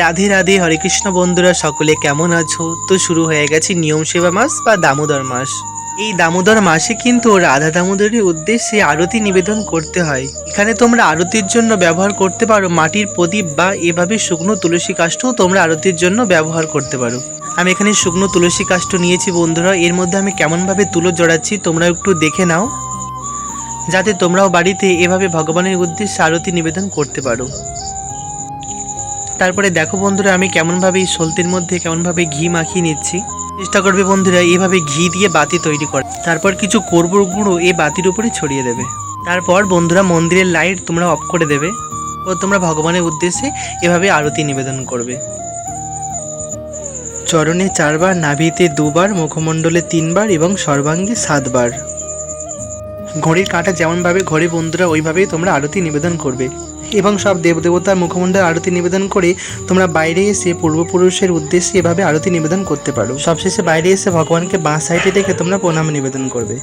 রাধে রাধে, হরে কৃষ্ণ বন্ধুরা, সকলে কেমন আছো? তো শুরু হয়ে গেছে নিয়ম সেবা মাস বা দামোদর মাস। এই দামোদর মাসে কিন্তু রাধা দামোদরের উদ্দেশ্যে আরতি নিবেদন করতে হয়। এখানে তোমরা আরতির জন্য ব্যবহার করতে পারো মাটির প্রদীপ বা এভাবে শুকনো তুলসী কাষ্ঠও তোমরা আরতির জন্য ব্যবহার করতে পারো। আমি এখানে শুকনো তুলসী কাষ্ঠ নিয়েছি বন্ধুরা, এর মধ্যে আমি কেমনভাবে তুলো জড়াচ্ছি তোমরা একটু দেখে নাও। যাতে তোমরাও বাড়িতে এভাবে ভগবানের উদ্দেশ্যে আরতি নিবেদন করতে পারো। তারপরে দেখো বন্ধুরা, আমি কেমনভাবে এই সলতির মধ্যে কেমনভাবে ঘি মাখিয়ে নিচ্ছি। চেষ্টা করবে বন্ধুরা এইভাবে ঘি দিয়ে বাতি তৈরি করে। তারপর কিছু কর্পূর গুঁড়ো এই বাতির উপরে ছড়িয়ে দেবে। তারপর বন্ধুরা, মন্দিরের লাইট তোমরা অফ করে দেবে ও তোমরা ভগবানের উদ্দেশ্যে এভাবে আরতি নিবেদন করবে। চরণে চারবার, নাভিতে দুবার, মুখমণ্ডলে তিনবার এবং সর্বাঙ্গে সাতবার। ঘড়ির কাঁটা যেমনভাবে ঘড়ি বন্ধুরা ওইভাবেই তোমরা আরতি নিবেদন করবে। এবং সব দেবদেবতার মুখমণ্ডল আরতি নিবেদন করে তোমরা বাইরে এসে পূর্বপুরুষের উদ্দেশ্যে এভাবে আরতি নিবেদন করতে পারো। সবশেষে বাইরে এসে ভগবানকে বাঁ সাইডে দেখে তোমরা প্রণাম নিবেদন করবে।